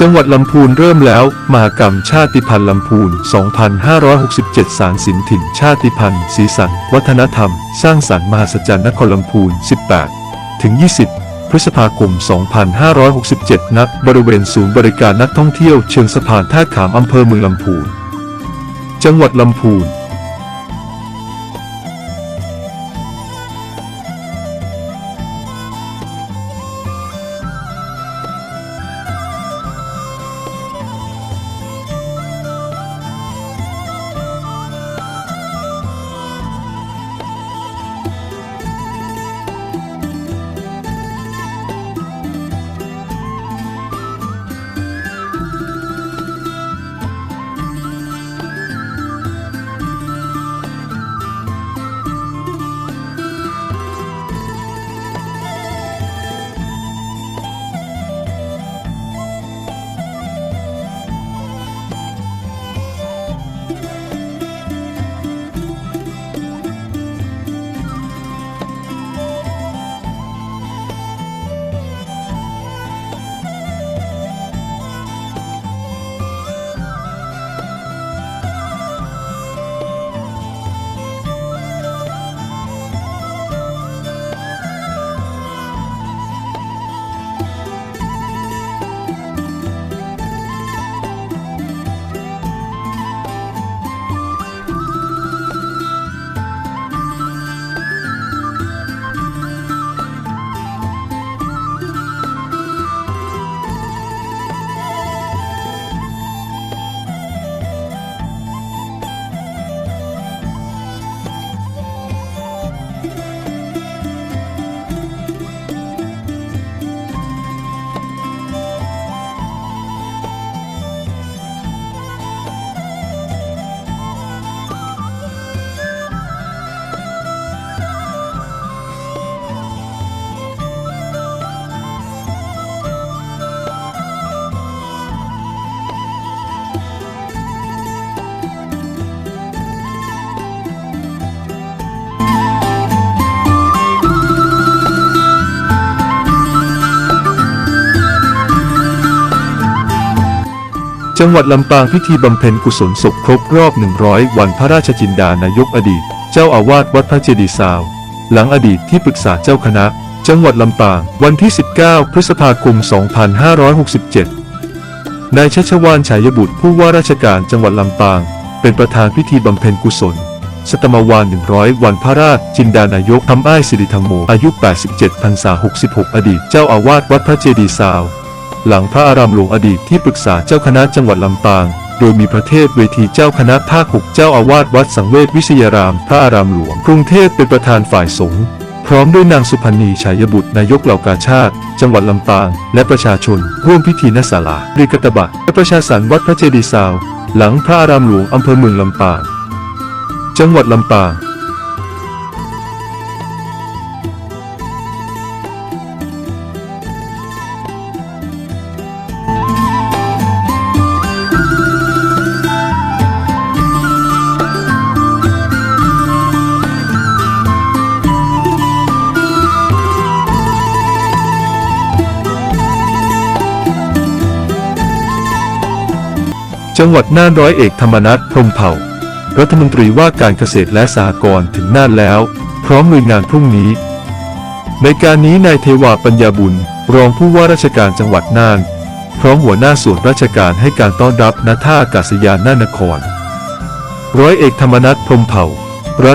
จังหวัดลำพูนเริ่มแล้วมหกรรมชาติพันธุ์ลำพูน 2567 สารสินถิ่นชาติพันธุ์ สีสัน วัฒนธรรม สร้างสรรค์มหัศจรรย์นครลำพูน 18 ถึง 20 พฤษภาคม 2567ณบริเวณศูนย์บริการนักท่องเที่ยวเชิงสะพานท่าขามอำเภอเมืองลำพูน จังหวัดลำพูน จังหวัดลำปางพิธีบำเพ็ญกุศลศพครบรอบ 100 วันพระราชจินดานายกอดีต เจ้าอาวาสวัดพระเจดีย์ซาว หลังอดีตที่ปรึกษาเจ้าคณะ จังหวัดลำปางวันที่ 19 พฤษภาคม 2567 นายชัชวานฉายบุตรผู้ว่าราชการจังหวัดลำปาง เป็นประธานพิธีบำเพ็ญกุศล สตมวาน 100 วันพระราชจินดานายกทำอ้ายสิริธรรมโมอายุ 87พรรษา66 อดีต เจ้าอาวาสวัดพระเจดีย์ซาว หลังพระอารามหลวงอดีตที่ปรึกษาเจ้าคณะจังหวัดลำปาง โดยมีพระเทพเวทีเจ้าคณะภาคหกเจ้าอาวาสวัดสังเวชวิทยาราม พระอารามหลวงกรุงเทพเป็นประธานฝ่ายสงฆ์พร้อมด้วยนางสุพรรณีชัยบุตรนายกเหล่ากาชาติ จังหวัดลำปาง และประชาชน ร่วมพิธีนศาลาริกตบะและประชาสรรค์วัดพระเจดีย์ซาว หลังพระอารามหลวงอำเภอเมืองลำปาง จังหวัดลำปาง จังหวัดน่านร้อยเอกธรรมนัฐพรมเผ่า รัฐมนตรีว่าการเกษตรและสหกรณ์ถึงน่านแล้ว พร้อมลุยงานพรุ่งนี้ ในการนี้นายเทวาปัญญาบุญ รองผู้ว่าราชการจังหวัดน่าน พร้อมหัวหน้าส่วนราชการให้การต้อนรับณท่าอากาศยานน่านนคร ร้อยเอกธรรมนัฐพรมเผ่า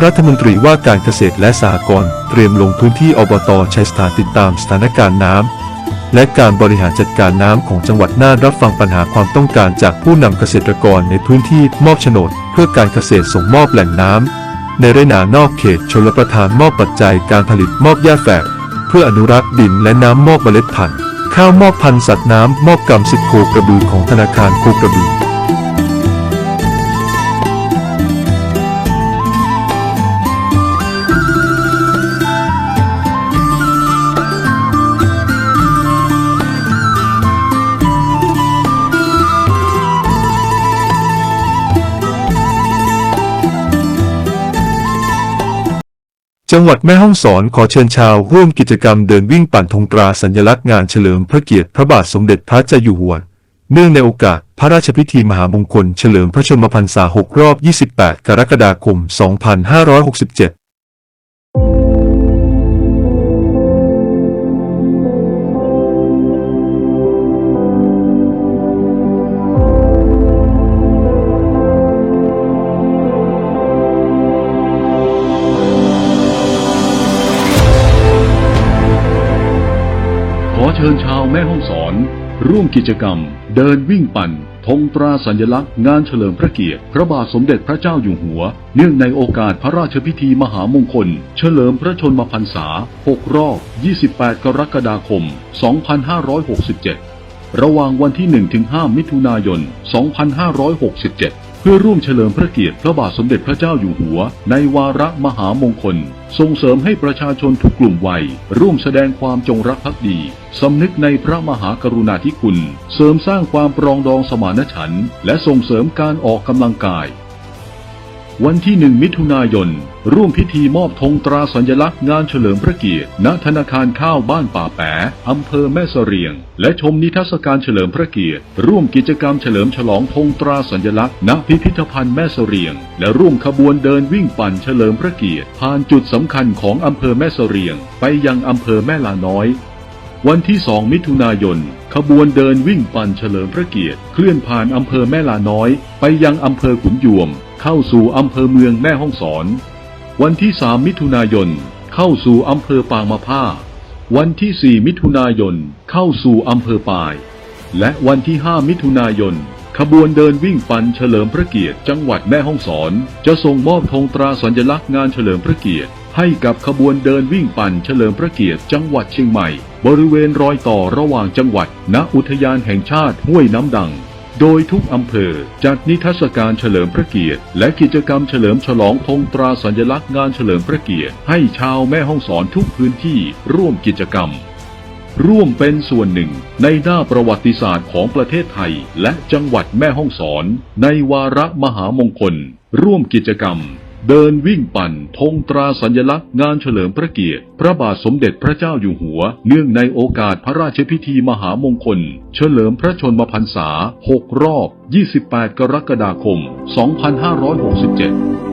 รัฐมนตรีว่าการเกษตรและสหกรณ์เตรียมลงพื้นที่อบตชัยสถานติดตามสถานการณ์น้ำ และการบริหารจัดการน้ำของจังหวัดน่านรับฟังปัญหาความต้องการจากผู้นำเกษตรกรในพื้นที่มอบโฉนด เพื่อการเกษตรส่งมอบแหล่งน้ำในไรนานอกเขตชลประทานมอบปัจจัยการผลิตมอบหญ้าแฝก เพื่ออนุรักษ์ดินและน้ำมอบเมล็ดพันธุ์ข้าวมอบพันธุ์สัตว์น้ำมอบกรรมสิทธิ์โคกระบือของธนาคารโคกระบือ จังหวัดแม่ฮ่องสอนขอเชิญชาวร่วมกิจกรรมเดินวิ่งปั่นธงตราสัญลักษณ์งานเฉลิมพระเกียรติพระบาทสมเด็จพระเจ้าอยู่หัว เนื่องในโอกาสพระราชพิธีมหามงคลเฉลิมพระชนมพรรษา 6 รอบ 28 กรกฎาคม 2567 ชิญชาวแม่ห้องสอน ร่วมกิจกรรม เดินวิ่งปั่นธงตราสัญลักษณ์งานเฉลิมพระเกียรติ พระบาทสมเด็จพระเจ้าอยู่หัว เนื่องในโอกาสพระราชพิธีมหามงคล เฉลิมพระชนมพรรษา 6 รอบ 28 กรกฎาคม 2567 ระหว่างวันที่ 1-5 มิถุนายน 2567 เพื่อร่วมเฉลิมพระเกียรติพระบาทสมเด็จพระเจ้าอยู่หัว ในวาระมหามงคล ส่งเสริมให้ประชาชนทุกกลุ่มวัย ร่วมแสดงความจงรักภักดี สำนึกในพระมหากรุณาธิคุณ เสริมสร้างความปรองดองสมานฉันท์และส่งเสริมการออกกำลังกาย วันที่ 1 มิถุนายน ร่วมพิธีมอบธงตราสัญลักษณ์งานเฉลิมพระเกียรติ ณ ธนาคารข้าวบ้านป่าแปะอำเภอแม่เสเรียง และชมนิทรรศการเฉลิมพระเกียรติ ร่วมกิจกรรมเฉลิมฉลองธงตราสัญลักษณ์ ณ พิพิธภัณฑ์แม่เสเรียง และร่วมขบวนเดินวิ่งปั่นเฉลิมพระเกียรติ ผ่านจุดสำคัญของอำเภอแม่เสเรียง ไปยังอำเภอแม่ลาน้อย วันที่ 2 มิถุนายน ขบวนเดินวิ่งปั่นเฉลิมพระเกียรติ เคลื่อนผ่านอำเภอแม่ลาน้อย ไปยังอำเภอขุนยวม เข้าสู่อำเภอเมืองแม่ฮ่องสอน วันที่ 3 มิถุนายน เข้าสู่อำเภอปางมะผ้า วันที่ 4 มิถุนายน เข้าสู่อำเภอปาย และวันที่ 5 มิถุนายน ขบวนเดินวิ่งปั่นเฉลิมพระเกียรติ จังหวัดแม่ฮ่องสอน จะส่งมอบธงตราสัญลักษณ์งานเฉลิมพระเกียรติ ให้กับขบวนเดินวิ่งปั่นเฉลิมพระเกียรติจังหวัดเชียงใหม่ บริเวณรอยต่อระหว่างจังหวัด ณอุทยานแห่งชาติห้วยน้ำดัง โดยทุกอำเภอจัดนิทรรศการเฉลิมพระเกียรติ และกิจกรรมเฉลิมฉลองธงตราสัญลักษณ์งานเฉลิมพระเกียรติ ให้ชาวแม่ฮ่องสอนทุกพื้นที่ร่วมกิจกรรม ร่วมเป็นส่วนหนึ่ง ในหน้าประวัติศาสตร์ของประเทศไทย และจังหวัดแม่ฮ่องสอน ในวาระมหามงคล ร่วมกิจกรรม เดินวิ่งปั่นธงตราสัญลักษณ์งานเฉลิมพระเกียรติ พระบาทสมเด็จพระเจ้าอยู่หัว เนื่องในโอกาสพระราชพิธีมหามงคล เฉลิมพระชนมพรรษา 6 รอบ 28 กรกฎาคม 2567